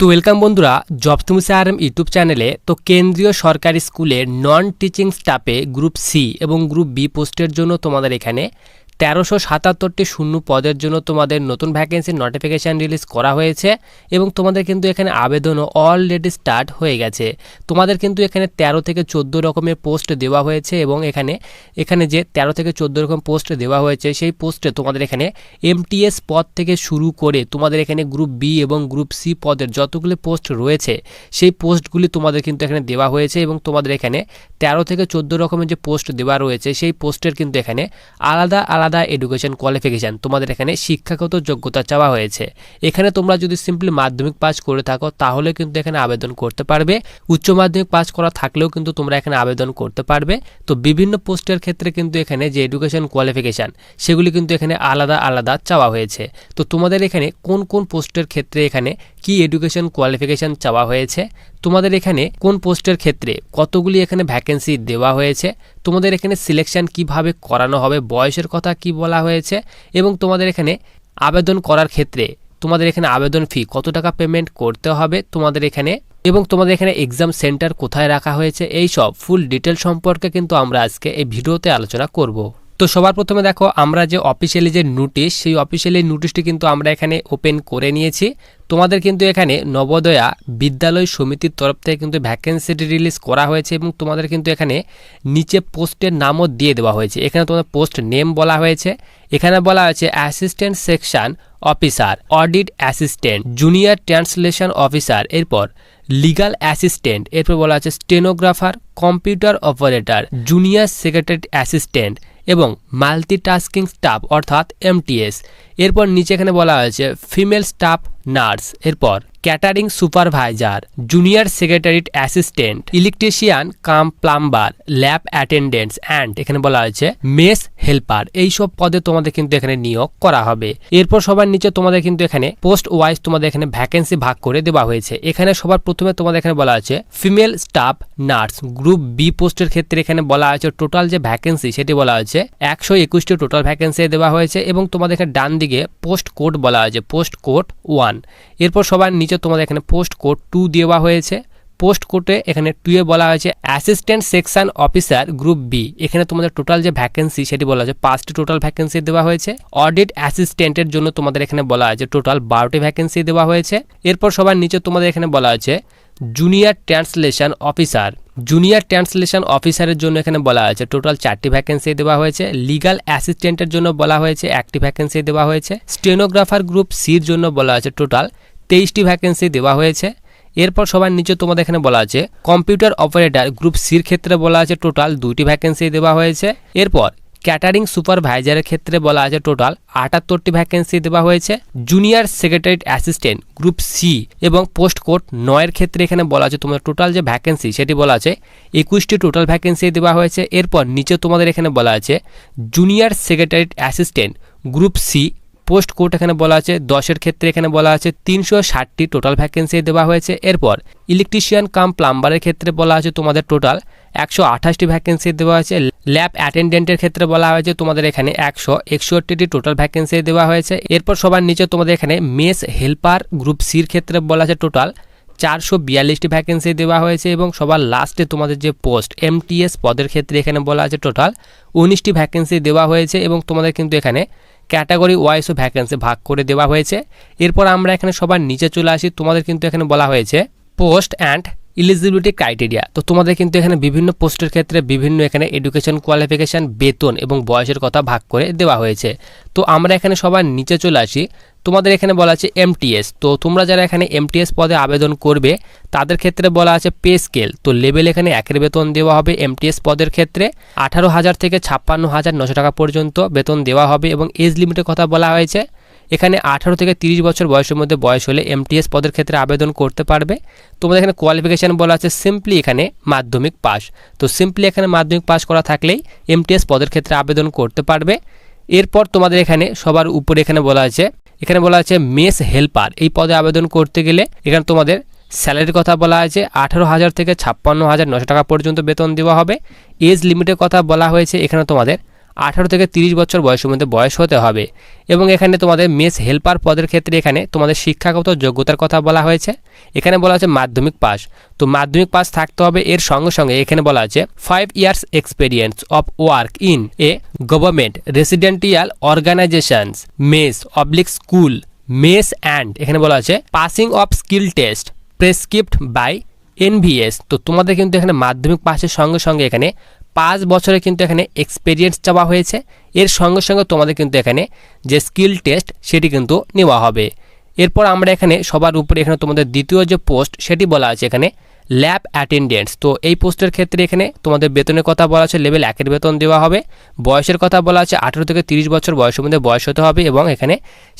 তো ওয়েলকাম বন্ধুরা, জব তুমি আরএম ইউটিউব চ্যানেলে, তো কেন্দ্রীয় সরকারি স্কুলের নন টিচিং স্টাফে গ্রুপ সি এবং গ্রুপ বি পোস্টের জন্য তোমাদের এখানে তেরোশো সাতাত্তরটি শূন্য পদের জন্য তোমাদের নতুন ভ্যাকেন্সির নোটিফিকেশান রিলিজ করা হয়েছে এবং তোমাদের কিন্তু এখানে আবেদনও অলরেডি স্টার্ট হয়ে গেছে। তোমাদের কিন্তু এখানে তেরো থেকে চোদ্দ রকমের পোস্ট দেওয়া হয়েছে এবং এখানে এখানে যে তেরো থেকে চোদ্দ রকম পোস্ট দেওয়া হয়েছে, সেই পোস্টে তোমাদের এখানে এমটিএস পদ থেকে শুরু করে তোমাদের এখানে গ্রুপ বি এবং গ্রুপ সি পদের যতগুলি পোস্ট রয়েছে, সেই পোস্টগুলি তোমাদের কিন্তু এখানে দেওয়া হয়েছে এবং তোমাদের এখানে তেরো থেকে চোদ্দ রকমের যে পোস্ট দেওয়া রয়েছে, সেই পোস্টের কিন্তু এখানে আলাদা আলাদা এডুকেশন কোয়ালিফিকেশান তোমাদের এখানে শিক্ষাগত যোগ্যতা চাওয়া হয়েছে। এখানে তোমরা যদি সিম্পলি মাধ্যমিক পাস করে থাকো, তাহলে কিন্তু এখানে আবেদন করতে পারবে। উচ্চ মাধ্যমিক পাস করা থাকলেও কিন্তু তোমরা এখানে আবেদন করতে পারবে। তো বিভিন্ন পোস্টের ক্ষেত্রে কিন্তু এখানে যে এডুকেশন কোয়ালিফিকেশান সেগুলি কিন্তু এখানে আলাদা আলাদা চাওয়া হয়েছে। তো তোমাদের এখানে কোন কোন পোস্টের ক্ষেত্রে এখানে কি এডুকেশন কোয়ালিফিকেশান চাওয়া হয়েছে? তোমাদের এখানে কোন পোস্টের ক্ষেত্রে কতগুলি এখানে ভ্যাকেন্সি দেওয়া হয়েছে? তোমাদের এখানে সিলেকশন কীভাবে করানো হবে? বয়সের কথা কি বলা হয়েছে? এবং তোমাদের এখানে আবেদন করার ক্ষেত্রে তোমাদের এখানে আবেদন ফি কত টাকা পেমেন্ট করতে হবে তোমাদের এখানে? এবং তোমাদের এখানে এক্সাম সেন্টার কোথায় রাখা হয়েছে? এই সব ফুল ডিটেল সম্পর্কে কিন্তু আমরা আজকে এই ভিডিওতে আলোচনা করব। তো সবার প্রথমে দেখো, আমরা যে অফিসিয়ালি যে নোটিশ সেই অফিসিয়ালি নোটিশটি কিন্তু আমরা এখানে ওপেন করে নিয়েছি। তোমাদের কিন্তু এখানে নবোদয়া বিদ্যালয় সমিতির তরফ থেকে কিন্তু ভ্যাকেন্সিটি রিলিজ করা হয়েছে এবং তোমাদের কিন্তু এখানে নিচে পোস্টের নামও দিয়ে দেওয়া হয়েছে। এখানে তোমাদের পোস্ট নেম বলা হয়েছে। এখানে বলা হয়েছে assistant section officer audit assistant junior translation officer এরপর লিগাল অ্যাসিস্ট্যান্ট এরপর বলা আছে stenographer computer operator junior secretary assistant এবং মাল্টিটাস্কিং স্টাফ অর্থাৎ এমটিএস এরপর নিচে এখানে বলা হয়েছে ফিমেল স্টাফ নার্স এরপর catering supervisor, junior secretariat assistant, electrician, cum plumber, lab attendants, and এখানে বলা হয়েছে মেস হেল্পার। এইসব পদে তোমাদের কিন্তু এখানে নিয়োগ করা হবে। এরপর সবার নিচে তোমাদের কিন্তু এখানে পোস্ট ওয়াইজ তোমাদের এখানে ভ্যাকেন্সি ভাগ করে দেওয়া হয়েছে। এখানে সবার প্রথমে তোমাদের এখানে বলা আছে female staff nurse. Group B পোস্টের ক্ষেত্রে এখানে বলা আছে টোটাল যে ভ্যাকেন্সি সেটি বলা হয়েছে একশো একুশটি টোটাল ভ্যাকেন্সি দেওয়া হয়েছে এবং তোমাদের এখানে ডান দিকে পোস্ট কোড বলা হয়েছে পোস্ট কোড ওয়ান। এরপর সবার নিচে তোমাদের এখানে পোস্ট কোড টু দেওয়া হয়েছে। পোস্ট কোর্টে এখানে টুয়ে বলা হয়েছে assistant section officer group B এখানে তোমাদের টোটাল যে ভ্যাকেন্সি সেটি বলা হয়েছে, পাঁচটি টোটাল ভ্যাকেন্সি দেওয়া হয়েছে। অডিট অ্যাসিস্ট্যান্টের জন্য তোমাদের এখানে বলা হয়েছে টোটাল বারোটি ভ্যাকেন্সি দেওয়া হয়েছে। এরপর সবার নিচে তোমাদের এখানে বলা হয়েছে junior translation officer junior translation অফিসারের জন্য এখানে বলা হয়েছে টোটাল চারটি ভ্যাকেন্সি দেওয়া হয়েছে। লিগাল অ্যাসিস্ট্যান্টের জন্য বলা হয়েছে, একটি ভ্যাকেন্সি দেওয়া হয়েছে। স্টেনোগ্রাফার গ্রুপ সির জন্য বলা হয়েছে টোটাল তেইশটি ভ্যাকেন্সি দেওয়া হয়েছে। এরপর সবার নিচে তোমাদের এখানে বলা আছে কম্পিউটার অপারেটর গ্রুপ সির ক্ষেত্রে বলা আছে টোটাল দুটি ভ্যাকেন্সি দেওয়া হয়েছে। এরপর ক্যাটারিং সুপারভাইজারের ক্ষেত্রে বলা আছে টোটাল আটাত্তরটি ভ্যাকেন্সি দেওয়া হয়েছে। Junior secretary assistant group C এবং পোস্ট কোড নয়ের ক্ষেত্রে এখানে বলা আছে তোমাদের টোটাল যে ভ্যাকেন্সি সেটি বলা আছে একুশটি টোটাল ভ্যাকেন্সি দেওয়া হয়েছে। এরপর নিচে তোমাদের এখানে বলা আছে junior secretary assistant group C post code এখানে বলা আছে, দশের ক্ষেত্রে এখানে বলা আছে, তিনশো ষাটটি টোটাল ভ্যাকেন্সি দেওয়া হয়েছে। এরপর ইলেকট্রিশিয়ান কাম প্লাম্বারের ক্ষেত্রে বলা আছে তোমাদের টোটাল একশো আঠাশটি ভ্যাকেন্সি দেওয়া হয়েছে। ল্যাব অ্যাটেন্ডেন্টের ক্ষেত্রে বলা হয়েছে তোমাদের এখানে একশো একষট্টিটি টোটাল ভ্যাকেন্সি দেওয়া হয়েছে। এরপর সবার নিচে তোমাদের এখানে মেস হেল্পার গ্রুপ সির ক্ষেত্রে বলা আছে টোটাল চারশো বিয়াল্লিশটি ভ্যাকেন্সি দেওয়া হয়েছে এবং সবার লাস্টে তোমাদের যে পোস্ট এমটিএস পদের ক্ষেত্রে এখানে বলা আছে টোটাল উনিশটি ভ্যাকেন্সি দেওয়া হয়েছে এবং তোমাদের কিন্তু এখানে ক্যাটাগরি ওয়াইজও ভ্যাকেন্সি ভাগ করে দেওয়া হয়েছে। এরপর আমরা এখানে সবার নিচে চলে আসি। তোমাদের কিন্তু এখানে বলা হয়েছে, পোস্ট অ্যান্ড ইলিজিবিলিটি ক্রাইটেরিয়া তো তোমাদের কিন্তু এখানে বিভিন্ন পোস্টের ক্ষেত্রে বিভিন্ন এখানে এডুকেশন কোয়ালিফিকেশান বেতন এবং বয়সের কথা ভাগ করে দেওয়া হয়েছে। তো আমরা এখানে সবার নিচে চলে আসি। তোমাদের এখানে বলা আছে এমটিএস তো তোমরা যারা এখানে এমটিএস পদে আবেদন করবে, তাদের ক্ষেত্রে বলা আছে পে স্কেল। তো লেভেল এখানে একের বেতন দেওয়া হবে এমটিএস পদের ক্ষেত্রে। আঠারো হাজার থেকে ছাপ্পান্ন হাজার নশো টাকা পর্যন্ত বেতন দেওয়া হবে এবং এজ লিমিটের কথা বলা হয়েছে। এখানে আঠারো থেকে তিরিশ বছর বয়সের মধ্যে বয়স হলে এমটিএস পদের ক্ষেত্রে আবেদন করতে পারবে। তোমাদের এখানে কোয়ালিফিকেশান বলা আছে সিম্পলি এখানে মাধ্যমিক পাস তো সিম্পলি এখানে মাধ্যমিক পাস করা থাকলেই এমটিএস পদের ক্ষেত্রে আবেদন করতে পারবে। এরপর তোমাদের এখানে সবার উপরে এখানে বলা আছে, এখানে বলা আছে মেস হেল্পার। এই পদে আবেদন করতে গেলে এখানে তোমাদের স্যালারির কথা বলা আছে, আঠারো হাজার থেকে ছাপ্পান্ন হাজার নশো টাকা পর্যন্ত বেতন দেওয়া হবে। এজ লিমিটের কথা বলা হয়েছে, এখানে তোমাদের আঠারো থেকে তিরিশ বছর বয়সের মধ্যে বয়স হতে হবে। এবং এখানে তোমাদের মেস হেল্পার পদের ক্ষেত্রে এখানে তোমাদের শিক্ষাগত যোগ্যতার কথা বলা হয়েছে। এখানে বলা আছে মাধ্যমিক পাস। তো মাধ্যমিক পাস থাকতে হবে এর সঙ্গে সঙ্গে এখানে বলা আছে five years experience of work in a government residential organisations mess oblique school mess and এখানে বলা আছে passing of skill test prescript by NVS তো তোমাদের কিন্তু এখানে মাধ্যমিক পাসের সঙ্গে সঙ্গে এখানে পাঁচ বছরে কিন্তু এখানে এক্সপিরিয়েন্স চাওয়া হয়েছে। এর সঙ্গে সঙ্গে তোমাদের কিন্তু এখানে যে স্কিল টেস্ট সেটি কিন্তু নেওয়া হবে। এরপর আমরা এখানে সবার উপরে এখানে তোমাদের দ্বিতীয় যে পোস্ট সেটি বলা আছে এখানে। ল্যাব অ্যাটেন্ডেন্টস তো এই পোস্টের ক্ষেত্রে এখানে তোমাদের বেতনের কথা বলা আছে লেভেল একের বেতন দেওয়া হবে। বয়সের কথা বলা আছে, আঠেরো থেকে তিরিশ বছর বয়সের মধ্যে বয়স হতে হবে এবং এখানে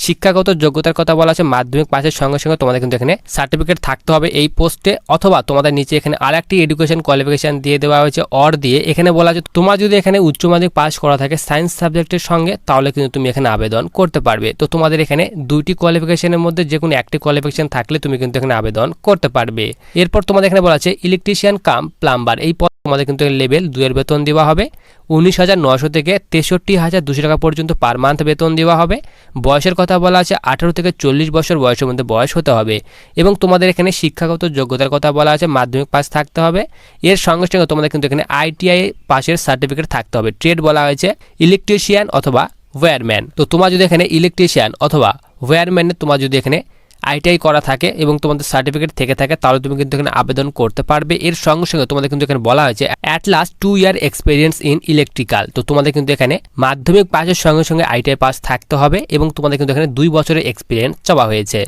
শিক্ষাগত যোগ্যতার কথা বলা আছে, মাধ্যমিক পাসের সঙ্গে সঙ্গে তোমাদের কিন্তু এখানে সার্টিফিকেট থাকতে হবে এই পোস্টে। অথবা তোমাদের নিচে এখানে আরেকটি এডুকেশন কোয়ালিফিকেশন দিয়ে দেওয়া হয়েছে অর দিয়ে। এখানে বলা আছে, তোমার যদি এখানে উচ্চ মাধ্যমিক পাস করা থাকে সায়েন্স সাবজেক্টের সঙ্গে, তাহলে কিন্তু তুমি এখানে আবেদন করতে পারবে। তো তোমাদের এখানে দুইটি কোয়ালিফিকেশনের মধ্যে যে কোনো একটি কোয়ালিফিকেশন থাকলে তুমি কিন্তু এখানে আবেদন করতে পারবে। এরপর তোমাদের এখানে বলা আছে ইলেকট্রিশিয়ান কাম প্লাম্বার এই পদ তোমাদের কিন্তু লেভেল দুয়ের বেতন দেওয়া হবে। উনিশ হাজার নশো থেকে তেষট্টি হাজার দুশো টাকা পর্যন্ত পার মান্থ বেতন দেওয়া হবে। বয়সের কথা বলা আছে, আঠারো থেকে চল্লিশ বছর বয়সের মধ্যে বয়স হতে হবে। এবং তোমাদের এখানে শিক্ষাগত যোগ্যতার কথা বলা আছে, মাধ্যমিক পাস থাকতে হবে। এর সঙ্গে সঙ্গে তোমাদের কিন্তু এখানে আইটিআই পাসের সার্টিফিকেট থাকতে হবে। ট্রেড বলা হয়েছে ইলেকট্রিশিয়ান অথবা ওয়্যারম্যান তো তোমার যদি এখানে ইলেকট্রিশিয়ান অথবা ওয়্যারম্যানের তোমার যদি এখানে আইটিআই করা থাকে এবং তোমাদের সার্টিফিকেট থেকে থাকে, তাহলে তুমি কিন্তু এখানে আবেদন করতে পারবে। এর সঙ্গে সঙ্গে তোমাদের কিন্তু এখানে বলা হয়েছে at last two year experience in electrical তো তোমাদের কিন্তু এখানে মাধ্যমিক পাসের সঙ্গে সঙ্গে আইটিআই পাস থাকতে হবে এবং তোমাদের কিন্তু এখানে দুই বছরের এক্সপিরিয়েন্স চাওয়া হয়েছে।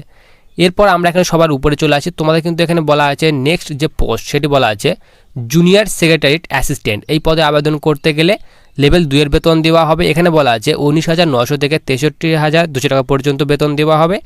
এরপর আমরা এখানে সবার উপরে চলে আসি। তোমাদের কিন্তু এখানে বলা আছে নেক্সট যে পোস্ট সেটি বলা আছে জুনিয়র সেক্রেটারিট অ্যাসিস্ট্যান্ট এই পদে আবেদন করতে গেলে লেভেল দুইয়ের বেতন দেওয়া হবে। এখানে বলা আছে, উনিশ হাজার নশো থেকে তেষট্টি হাজার দুশো টাকা পর্যন্ত বেতন দেওয়া হবে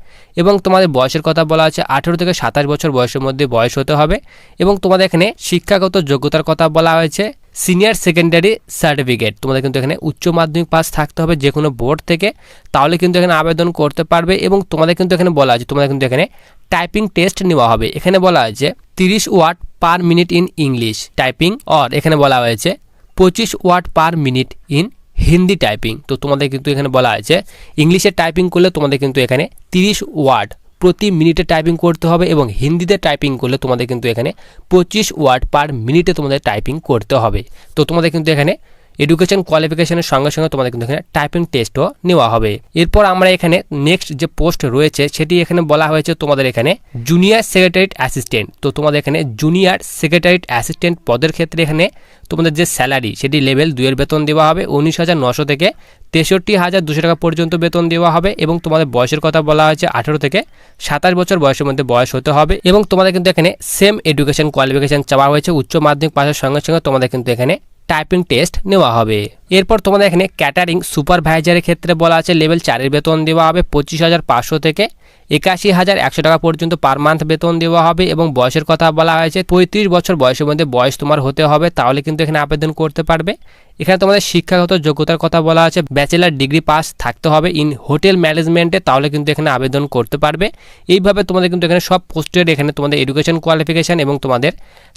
এবং তোমাদের বয়সের কথা বলা আছে, আঠেরো থেকে সাতাশ বছর বয়সের মধ্যে বয়স হতে হবে এবং তোমাদের এখানে শিক্ষাগত যোগ্যতার কথা বলা হয়েছে, সিনিয়র সেকেন্ডারি সার্টিফিকেট। তোমাদের কিন্তু এখানে উচ্চ মাধ্যমিক পাস থাকতে হবে যে কোনো বোর্ড থেকে, তাহলে কিন্তু এখানে আবেদন করতে পারবে এবং তোমাদের কিন্তু এখানে বলা আছে, তোমাদের কিন্তু এখানে টাইপিং টেস্ট নেওয়া হবে। এখানে বলা আছে, তিরিশ word per minute in English, typing or, এখানে বলা হয়েছে পঁচিশ word per minute in Hindi typing. তো তোমাদের কিন্তু এখানে বলা আছে, ইংলিশে টাইপিং করলে তোমাদের কিন্তু এখানে তিরিশ ওয়ার্ড প্রতি মিনিটে টাইপিং করতে হবে এবং হিন্দিতে টাইপিং করলে তোমাদের কিন্তু এখানে পঁচিশ ওয়ার্ড পার মিনিটে তোমাদের টাইপিং করতে হবে। তো তোমাদের কিন্তু এখানে এডুকেশন কোয়ালিফিকেশনের সঙ্গে সঙ্গে তোমাদের কিন্তু এখানে টাইপিং টেস্টও নেওয়া হবে। এরপর আমরা এখানে নেক্সট যে পোস্ট রয়েছে, সেটি এখানে বলা হয়েছে তোমাদের এখানে জুনিয়র সেক্রেটারিট অ্যাসিস্ট্যান্ট তো তোমাদের এখানে জুনিয়র সেক্রেটারিট অ্যাসিস্ট্যান্ট পদের ক্ষেত্রে এখানে তোমাদের যে স্যালারি সেটি লেভেল দুইয়ের বেতন দেওয়া হবে, উনিশ হাজার নশো থেকে তেষট্টি হাজার দুশো টাকা পর্যন্ত বেতন দেওয়া হবে এবং তোমাদের বয়সের কথা বলা হয়েছে আঠেরো থেকে সাতাশ বছর বয়সের মধ্যে বয়স হতে হবে এবং তোমাদের কিন্তু এখানে সেম এডুকেশন কোয়ালিফিকেশন চাওয়া হয়েছে, উচ্চ মাধ্যমিক পাশের সঙ্গে সঙ্গে তোমাদের কিন্তু এখানে টাইপিং টেস্ট নেওয়া হবে। এরপর তোমাদের এখানে ক্যাটারিং সুপারভাইজারের ক্ষেত্রে বলা আছে লেভেল চারের বেতন দেওয়া হবে পঁচিশ হাজার পাঁচশো থেকে একাশি হাজার একশো টাকা পর্যন্ত পার মান্থ বেতন দেওয়া হবে এবং বয়সের কথা বলা হয়েছে, পঁয়ত্রিশ বছর বয়সের মধ্যে বয়স তোমার হতে হবে, তাহলে কিন্তু এখানে আবেদন করতে পারবে। এখানে তোমাদের শিক্ষাগত যোগ্যতার কথা বলা আছে ব্যাচেলার ডিগ্রি পাস থাকতে হবে ইন হোটেল ম্যানেজমেন্টে তাহলে কিন্তু এখানে আবেদন করতে পারবে। এইভাবে তোমাদের কিন্তু এখানে সব পোস্টের এখানে তোমাদের এডুকেশন কোয়ালিফিকেশান এবং তোমাদের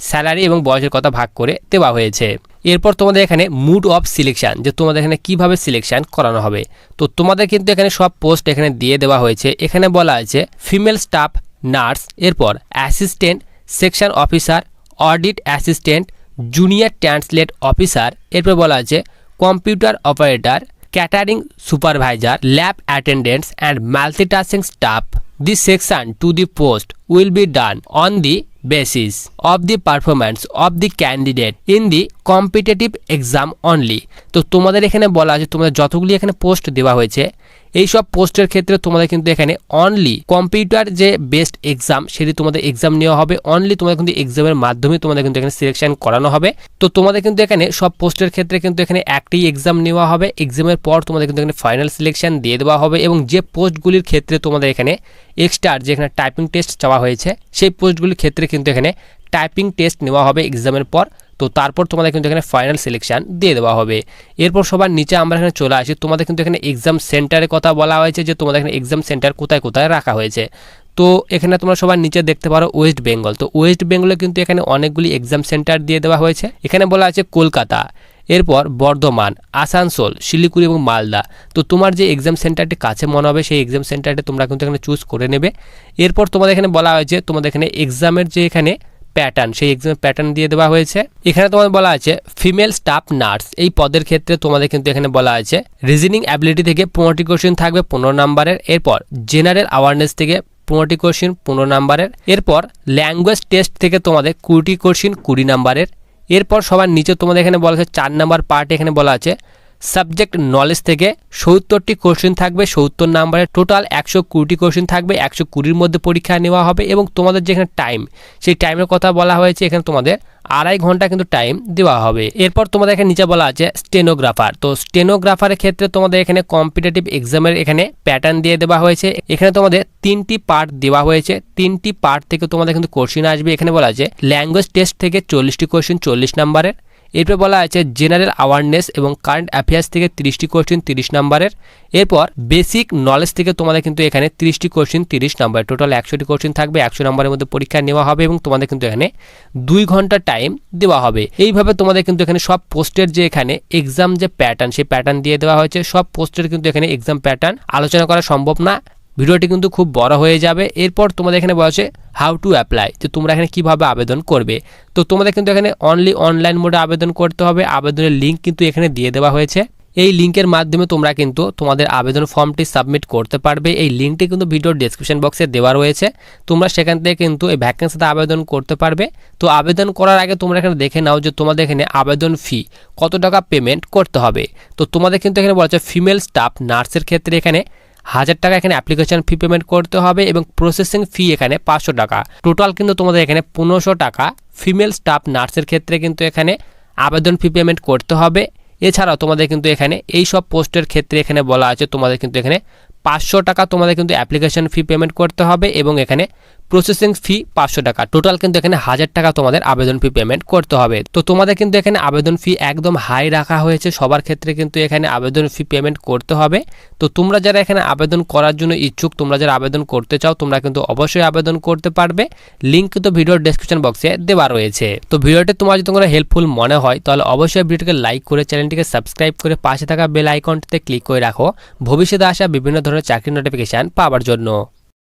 স্যালারি এবং বয়সের কথা ভাগ করে দেওয়া হয়েছে। এরপর তোমাদের এখানে মুড অফ সিলেকশান যে তোমাদের এখানে কীভাবে সিলেকশন করানো হবে। তো তোমাদের কিন্তু এখানে সব পোস্ট এখানে দিয়ে দেওয়া হয়েছে। এখানে বলা আছে ফিমেল স্টাফ নার্স এরপর assistant section officer audit assistant junior translate officer এরপর বলা আছে computer operator catering supervisor lab attendants and multitasking staff This section to the post will be done on the basis of the performance of the candidate in the competitive exam only তো তোমাদের এখানে বলা আছে তোমাদের যতগুলি এখানে post দেওয়া হয়েছে এই সব পোস্টের ক্ষেত্রে তোমাদের কিন্তু এখানে অনলি কম্পিউটার যে বেস্ট এক্সাম সেটি তোমাদের এক্সাম নেওয়া হবে। অনলি তোমাদের কিন্তু এক্সামের মাধ্যমে তোমাদের কিন্তু এখানে সিলেকশন করানো হবে। তো তোমাদের কিন্তু এখানে সব পোস্টের ক্ষেত্রে কিন্তু এখানে একটি এক্সাম নেওয়া হবে। এক্সামের পর তোমাদের কিন্তু এখানে ফাইনাল সিলেকশন দিয়ে দেওয়া হবে এবং যে পোস্টগুলির ক্ষেত্রে তোমাদের এখানে এক্সট্রা যেখানে টাইপিং টেস্ট চাওয়া হয়েছে, সেই পোস্টগুলির ক্ষেত্রে কিন্তু এখানে টাইপিং টেস্ট নেওয়া হবে এক্সামের পর। তো তারপর তোমাদের কিন্তু এখানে ফাইনাল সিলেকশন দিয়ে দেওয়া হবে। এরপর সবার নিচে আমরা এখানে চলে আসি। তোমাদের কিন্তু এখানে এক্সাম সেন্টারের কথা বলা হয়েছে যে তোমাদের এখানে এক্সাম সেন্টার কোথায় কোথায় রাখা হয়েছে। তো এখানে তোমরা সবার নিচে দেখতে পারো ওয়েস্ট বেঙ্গল তো ওয়েস্ট বেঙ্গলে কিন্তু এখানে অনেকগুলি এক্সাম সেন্টার দিয়ে দেওয়া হয়েছে। এখানে বলা আছে কলকাতা, এরপর বর্ধমান, আসানসোল, শিলিগুড়ি এবং মালদা। তো তোমার যে এক্সাম সেন্টারটি কাছে মনে হবে, সেই এক্সাম সেন্টারটি তোমরা কিন্তু এখানে চুজ করে নেবে। এরপর তোমাদের এখানে বলা হয়েছে, তোমাদের এখানে এক্সামের যে এখানে প্যাটার্ন সেই এক্সামের প্যাটার্ন দিয়ে দেওয়া হয়েছে। এখানে তোমাদের বলা আছে ফিমেল স্টাফ নার্স এই পদের ক্ষেত্রে তোমাদের কিন্তু এখানে বলা আছে রিজনিং অ্যাবিলিটি থেকে পনেরোটি কোশ্চেন থাকবে পনেরো নাম্বারের, এরপর জেনারেল অ্যাওয়ারনেস থেকে পনেরোটি কোশ্চেন পনেরো নাম্বারের, এরপর ল্যাঙ্গুয়েজ টেস্ট থেকে তোমাদের কুড়িটি কোশ্চেন কুড়ি নাম্বারের, এরপর সবার নিচে তোমাদের এখানে বলা আছে, চার নাম্বার পার্ট এখানে বলা আছে সাবজেক্ট নলেজ থেকে সত্তরটি কোশ্চেন থাকবে, সত্তর নাম্বারের টোটাল একশো কুড়িটি কোশ্চেন থাকবে, একশো কুড়ির মধ্যে পরীক্ষা নেওয়া হবে এবং তোমাদের যেখানে টাইম সেই টাইমের কথা বলা হয়েছে, এখানে তোমাদের আড়াই ঘণ্টা কিন্তু টাইম দেওয়া হবে। এরপর তোমাদের এখানে নিচে বলা আছে স্টেনোগ্রাফার তো স্টেনোগ্রাফারের ক্ষেত্রে তোমাদের এখানে কম্পিটিটিভ এক্সামের এখানে প্যাটার্ন দিয়ে দেওয়া হয়েছে। এখানে তোমাদের তিনটি পার্ট দেওয়া হয়েছে। তিনটি পার্ট থেকে তোমাদের কিন্তু কোশ্চিন আসবে। এখানে বলা আছে ল্যাঙ্গুয়েজ টেস্ট থেকে চল্লিশটি কোশ্চিন চল্লিশ নাম্বারের এরপর বলা আছে জেনারেল অ্যাওয়ারনেস এবং কারেন্ট অ্যাফেয়ার্স থেকে তিরিশটি কোশ্চেন তিরিশ নাম্বারের। এরপর বেসিক নলেজ থেকে তোমাদের কিন্তু এখানে তিরিশটি কোশ্চেন তিরিশ নাম্বার টোটাল একশোটি কোশ্চেন থাকবে, একশো নাম্বারের মধ্যে পরীক্ষা নেওয়া হবে এবং তোমাদের কিন্তু এখানে দুই ঘণ্টা টাইম দেওয়া হবে। এইভাবে তোমাদের কিন্তু এখানে সব পোস্টের যে এখানে এক্সাম যে প্যাটার্ন সেই প্যাটার্ন দিয়ে দেওয়া হয়েছে। সব পোস্টের কিন্তু এখানে এক্সাম প্যাটার্ন আলোচনা করা সম্ভব না। ভিডিওটি কিন্তু খুব বড় হয়ে যাবে। এরপর তোমাদের এখানে বলা আছে হাউ টু অ্যাপ্লাই তো তোমরা এখানে কীভাবে আবেদন করবে। তো তোমাদের কিন্তু এখানে অনলি অনলাইন মোডে আবেদন করতে হবে। আবেদনের লিঙ্ক কিন্তু এখানে দিয়ে দেওয়া হয়েছে। এই লিঙ্কের মাধ্যমে তোমরা কিন্তু তোমাদের আবেদন ফর্মটি সাবমিট করতে পারবে। এই লিঙ্কটি কিন্তু ভিডিওর ডেসক্রিপশন বক্সে দেওয়া রয়েছে। তোমরা সেখান থেকে কিন্তু এই ভ্যাকেন্সিতে আবেদন করতে পারবে। তো আবেদন করার আগে তোমরা এখানে দেখে নাও যে তোমাদের এখানে আবেদন ফি কত টাকা পেমেন্ট করতে হবে। তো তোমাদের কিন্তু এখানে বলা হচ্ছে ফিমেল স্টাফ নার্সের ক্ষেত্রে এখানে হাজার টাকা এখানে অ্যাপ্লিকেশন ফি পেমেন্ট করতে হবে এবং প্রসেসিং ফি এখানে পাঁচশো টাকা। টোটাল কিন্তু তোমাদের এখানে পনেরোশো টাকা। ফিমেল স্টাফ নার্সের ক্ষেত্রে কিন্তু এখানে আবেদন ফি পেমেন্ট করতে হবে। এছাড়াও তোমাদের কিন্তু এখানে এই সব পোস্টের ক্ষেত্রে এখানে বলা আছে তোমাদের কিন্তু এখানে পাঁচশো টাকা তোমাদের কিন্তু অ্যাপ্লিকেশন ফি পেমেন্ট করতে হবে এবং এখানে প্রসেসিং ফি পাঁচশো টাকা। টোটাল কিন্তু এখানে হাজার টাকা তোমাদের আবেদন ফি পেমেন্ট করতে হবে। তো তোমাদের কিন্তু এখানে আবেদন ফি একদম হাই রাখা হয়েছে। সবার ক্ষেত্রে কিন্তু এখানে আবেদন ফি পেমেন্ট করতে হবে। তো তোমরা যারা এখানে আবেদন করার জন্য ইচ্ছুক, তোমরা যারা আবেদন করতে চাও, তোমরা কিন্তু অবশ্যই আবেদন করতে পারবে। লিঙ্ক কিন্তু ভিডিওর ডেসক্রিপশন বক্সে দেওয়া রয়েছে। তো ভিডিওটি তোমার যদি তোমরা হেল্পফুল মনে হয়, তাহলে অবশ্যই ভিডিওটিকে লাইক করে চ্যানেলটিকে সাবস্ক্রাইব করে পাশে থাকা বেল আইকনটিতে ক্লিক করে রাখো। ভবিষ্যতে আসা বিভিন্ন ধরনের চাকরির নোটিফিকেশান পাওয়ার জন্য।